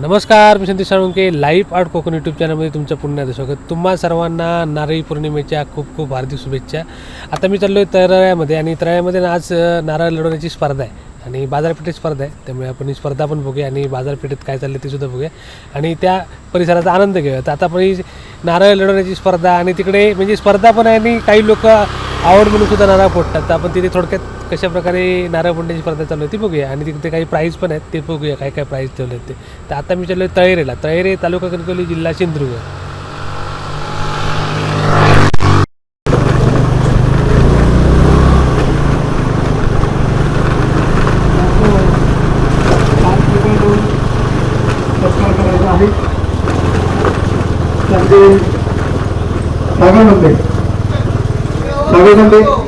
नमस्कार मी Sandesh Salunke live art Konkan YouTube चॅनलमध्ये तुमचं पुन्हा एकदा स्वागत. तुम्हा सर्वांना नारळी पौर्णिमेच्या खूप खूप हार्दिक शुभेच्छा. आता मी चाललो आहे तरळ्यामध्ये आणि तराळ्यामध्ये आज नारळ लढवण्याची स्पर्धा आहे. आणि बाजारपेठेत स्पर्धा आहे. त्यामुळे आपण ही स्पर्धा पण बघूया आणि बाजारपेठेत काय चाललं ते सुद्धा बघूया. आणि त्या परिसराचा आनंद घेऊया तर आता आपण ही नारळ लढवण्याची स्पर्धा आणि तिकडे म्हणजे स्पर्धा पण आहे आणि काही लोक आवड म्हणून सुद्धा नारळ फोडतात. तर आपण तिथे थोडक्यात कशाप्रकारे नारळ फोडण्याची स्पर्धा चालू आहे ती बघूया. आणि तिथे काही प्राईज पण आहेत ते बघूया काय काय प्राईज ठेवले आहेत ते. तर आता मी चाललो आहे तळेरेला. तळेरे तालुका कणकवली जिल्हा सिंधुदुर्ग. सागरमध्ये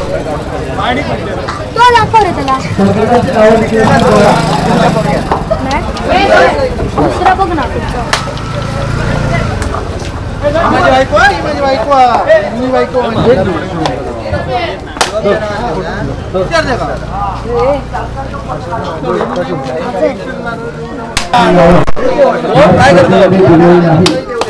तो दाखव रे त्याला नाही? दुसरा बघ ना माझी बायको आहे, माझी बायको आहे. ही बायको म्हणजे. विचारते का?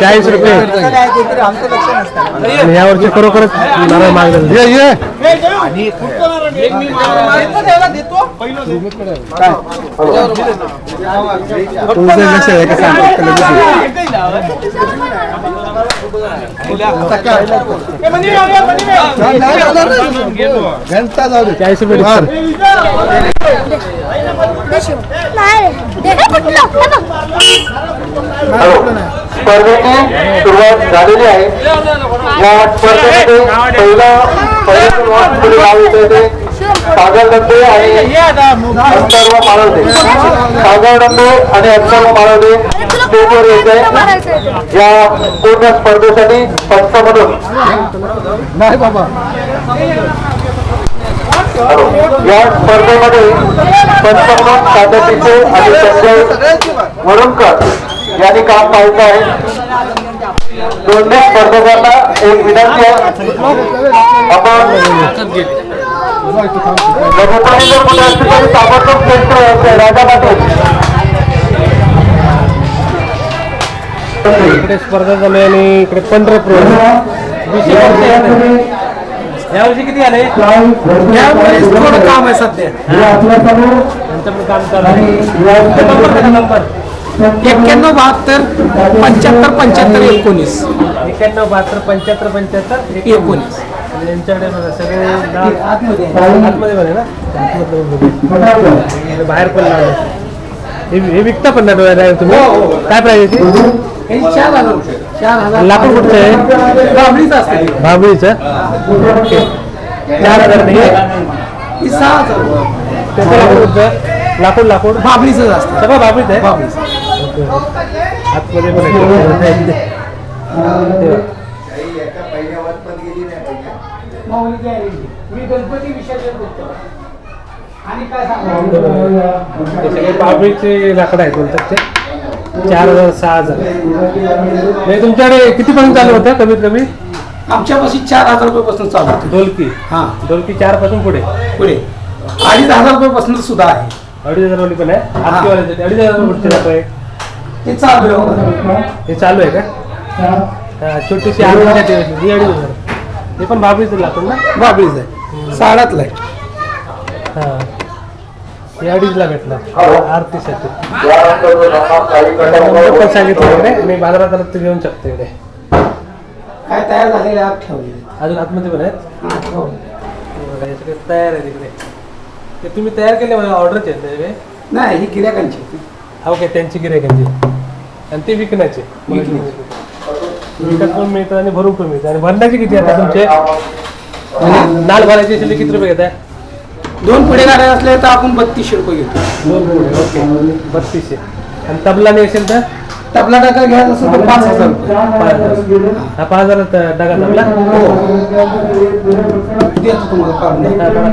चाळीस रुपये. आणि यावरची खरोखरच मागणी घंटा जाऊ दे चाळीस रुपये. दे. स्पर्धेची सुरुवात झालेली आहे. या स्पर्धेमध्ये पहिलं सागर डब्बे आणि अथर्व माळवते सागर डब्बे आणि अथर्व माळवते स्टेजवर येत आहे या पूर्ण स्पर्धेसाठी पंच म्हणून नाही बाबा या स्पर्धेमध्ये पंच म्हणून आणि संजय वरुणकर यांनी काम पाहिलं आहे. दोन्ही स्पर्धकांना एक विनंती आहे. आपण लघुपणी जर कुठे असतील तरी ताबडतोब आहे. राजा पाटील. इकडे स्पर्धा आहे आणि इकडे पंढरपूर. यावर्षी किती आले? यावेळेस थोडं काम आहे सध्या. पण काम चालू आहे. नंबर. एक्क्याण्णव बहात्तर पंच्याहत्तर पंच्याहत्तर एकोणीस. एक्याण्णव बहात्तर पंच्याहत्तर पंच्याहत्तर एकोणीस. यांच्याकडे बघा सगळे आतमध्ये ना. आणि बाहेर पण लावलं हे हे विकता पण ना तुम्ही? काय प्राईज आहे हे चार हजार. रुपये. चार हजार. लाकूड कुठचं आहे? असते ओके चार हजार नाही. ही सहा हजार. रुपये. त्याचं लाकूड कुठचं? लाकूड लाकूड. बाबळीचंच असतं. सगळं भांबळीच आहे? ओके. आतमध्ये पण. मी गणपती आणि काय हे सगळे लाकडं आहेत बोलतात ते. चार हजार सहा हजार. हे तुमच्याकडे कितीपर्यंत चालू होतं कमीत कमी? आमच्यापाशी चार हजार रुपयापासून चालू होते. ढोलकी. हा. ढोलकी चारपासून पुढे. पुढे अडीच हजार रुपयापासून सुद्धा आहे. अडीच हजार वाली पण आहे हातकीवाल्याचे अडीच हजार पुढचे जातोय ते चालू आहे हे. चालू आहे का? हा, छोटीशी आरतीसाठी ही अडीच हजार. हे पण बाबळीचं लाकूड ना? बाबळीच आहे. साडातला आहे. हा. हे अडीचला भेटणार आरतीसाठी. नंबर पण सांगितलं इकडे आणि बाजारात आलं तर घेऊन शकतो इकडे काय तयार झालेले आत ठेवलेले अजून आतमध्ये पण आहेत? हा, ठेवले. बघा, हे सगळे तयार आहे तिकडे. ते तुम्ही तयार केले ऑर्डरचे नाही ही होती. ओके त्यांची गिरायकांची आणि ते विकण्याचे विकत पण मिळतं आणि भरून पण मिळतं. आणि भरण्याचे किती आहेत तुमचे? म्हणजे नाल भरायचे असेल तर किती रुपये घेताय? दोन पुढे गाड्या असल्या तर आपण बत्तीसशे रुपये घेतो. दोन पुढे ओके. बत्तीसशे. आणि तबला नाही असेल तर? तबला टाका घ्यायचा असेल तर पाच हजार रुपये. पाच हजार. हा डगा देतो तुम्हाला काढून हा, डगा आहे?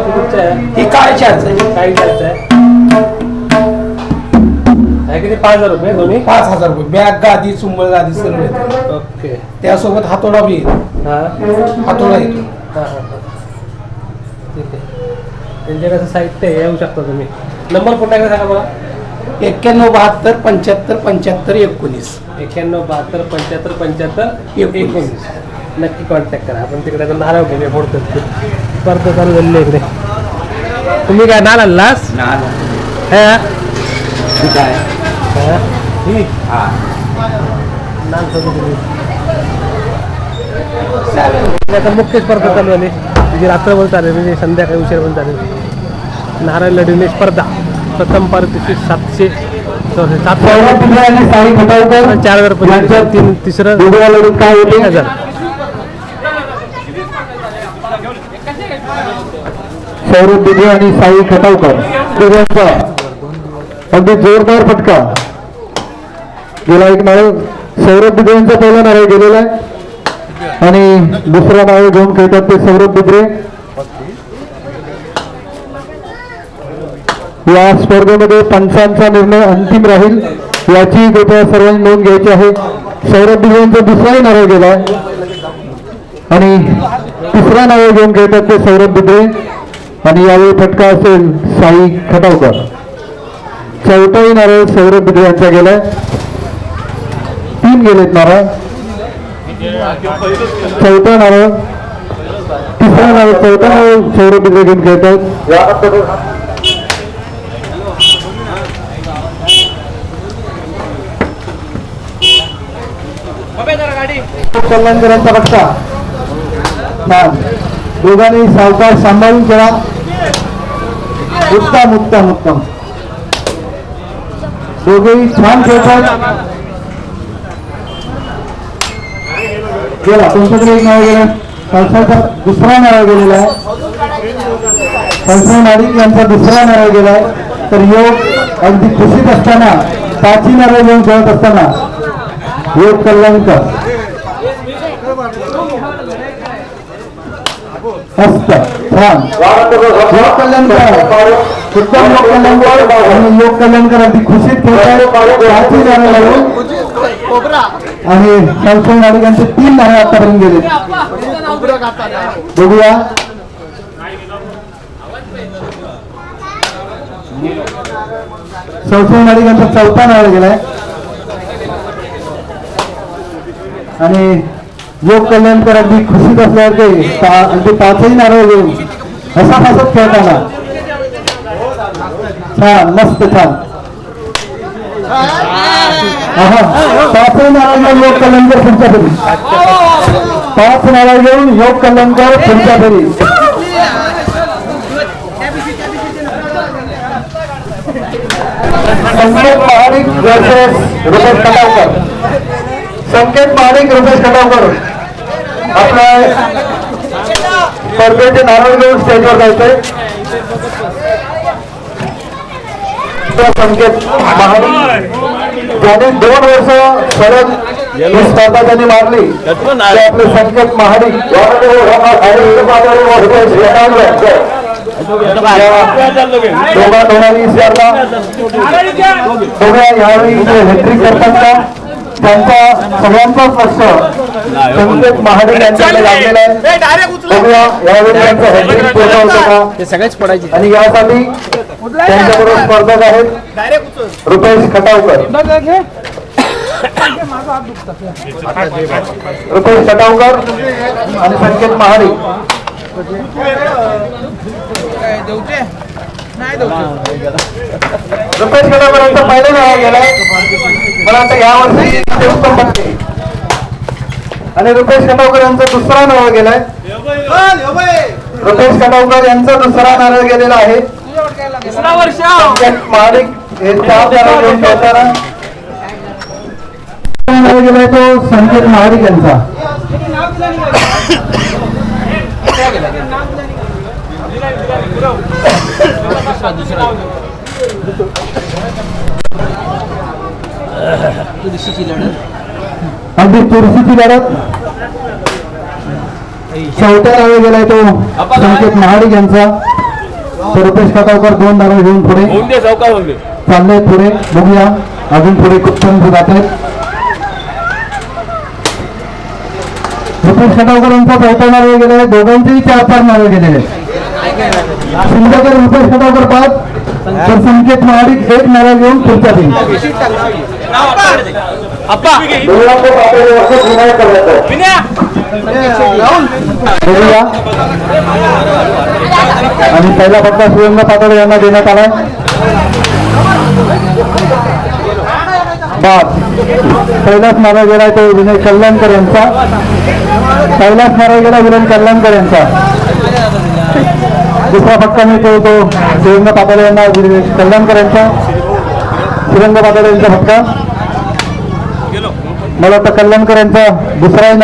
म्हणजे आहे? ही चार्ज आहे? आहे? किती? पाच हजार रुपये दोन्ही? पाच हजार रुपये. बॅग गादी चुंबळ गादी सर्व येते ओके. त्यासोबत हातोडा बी येतो. हा. हातोडा येतो. हा हा हा. ठीक आहे. त्यांच्याकडे साहित्य आहे, येऊ शकता तुम्ही. नंबर पुन्हा एकदा सांगा मला एक्क्याण्णव बहात्तर पंच्याहत्तर पंच्याहत्तर एकोणीस. एक्क्याण्णव बहात्तर पंच्याहत्तर पंच्याहत्तर एकोणीस. एकोणीस. नक्की कॉन्टॅक्ट करा. आपण तिकडे आता नारळ घेणे फोडतात ते स्पर्धा चालू झालेली आहे इकडे. तुम्ही काय नारळ लास हा? हा? ही? नाल सोबत तुम्ही. आता मुख्य स्पर्धा चालू झाली. तिची रात्रभर चालेल म्हणजे संध्याकाळी उशीर पण चालेल. नारळ लढवणे स्पर्धा. प्रथम पारितोषिक सातशे सातशे चार हजार पंचवीस तीन तिसरं एक हजार. सौरभ दिघे आणि साई खटावकर. अगदी जोरदार फटका. गेला एक नारळ सौरभ दिघे यांचा पहिला नारळ गेलेला आहे. आणि दुसरा नारळ घेऊन खेळतात ते सौरभ दिघे या स्पर्धेमध्ये पंचांचा निर्णय अंतिम राहील याची कृपया सर्वांनी नोंद घ्यायची आहे. सौरभ दिघे यांचा दुसराही नारळ गेला आणि तिसरा नारळ घेऊन खेळतात ते सौरभ दिघे आणि यावेळी फटका असेल साई खटावकर. चौथाही नारळ सौरभ बिद्रे यांचा गेलाय तीन गेलेत नारळ? चौथा नारळ. तिसरा नारळ चौथा नारळ सौरभ बिद्रे घेऊन खेळतात. कल्याणकरांचा फटका दोघांनी सावकार सांभाळून केला उत्तम उत्तम उत्तम. दोघेही छान खेळतात. गेला तुमच्याकडे एक नाव गेलं संस्थाचा दुसरा नारळ गेलेला आहे. संस्था नाडिक यांचा दुसरा नारळ गेलाय तर योग अगदी खुशीत असताना पाचही नारळ घेऊन खेळत असताना योग कल्याणकर. मस्त. छान. योग कल्याणकर. उत्तम योग कल्याणकर आणि योग कल्याणकर खुशीत खेळतात पाचही लावून आणि संस्था नाडिकांचे तीन नारळ आतापर्यंत गेले. बघूया. संस्था नाडिकांचा चौथा नारळ गेलाय. आणि योग कल्याणकर अगदी खुशीत असल्यावर ते अगदी पाचही नारळ घेऊन असा हसत खेळताना. छान मस्त छान आहा, पाचही नारळ घेऊन योग कल्याणकर पुढच्या फेरी। पाच नारळ घेऊन योग कल्याणकर पुढच्या फेरी। संकेत महाडिक versus रुपेश खटावकर संकेत महाडिक रुपेश खटावकर आपल्या स्पर्धेचे नारळ घेऊन स्टेजवर जायचंय तो संकेत ज्याने दोन वर्ष सलग ही स्पर्धा त्यांनी मारली. ते आपले संकेत महाडिक. दोघा दोघांनी दोघा यावेळी हॅट्रिक करतात का त्यांचा सगळ्यांचाच लक्ष संकेत महाडिक यांच्याकडे लागलेला आहे. बघूया यावेळी त्यांचं हॅट्रिक पूर्ण होतं का? ते सगळेच पडायचे. आणि यासाठी त्यांच्याबरोबर स्पर्धक आहेत रुपेश खटावकर. रुपेश खटावकर आणि संकेत महाडिक. रुपेश यांचा पहिला नाव गेलाय. मला वाटतं यावर्षी ते उत्तम बनते आणि रुपेश खटावकर यांचा दुसरा नारळ गेलाय. रुपेश खटावकर यांचा दुसरा नारळ गेलेला आहे. हे चार नारळ घेऊन नारळ गेलाय तो संकेत महाडिक यांचा. अगदी चुरशीची लढत. चौथ्या नावे गेलाय तो. संकेत महाडिक यांचा. तो रुपेश खटावकर दोन नावे घेऊन पुढे. चाललंय पुढे. बघूया. अजून पुढे खूप छान जात आहेत. रुपेश खटावकर यांचा चौथा नावे गेलेला दोघांचेही चार चार नावे गेलेले सुंदरकर रुपेश खटावकर पाच तर संकेत महाडिक एक नारा घेऊन पुढच्या बघूया. आणि पहिला फटका सुरेंद्र पाटोळे यांना देण्यात आलाय. बाद. पहिलाच मारा गेला तो विनय कल्याणकर यांचा. पहिलाच मारा गेला विनय कल्याणकर यांचा. दुसरा पक्का मिळतो तो सुरेंद्र पाटोळे यांना कल्याणकरांचा. कल्याणकर यांचा पाटोळे यांचा फटका. मला वाटतं कल्याणकर यांचा दुसराही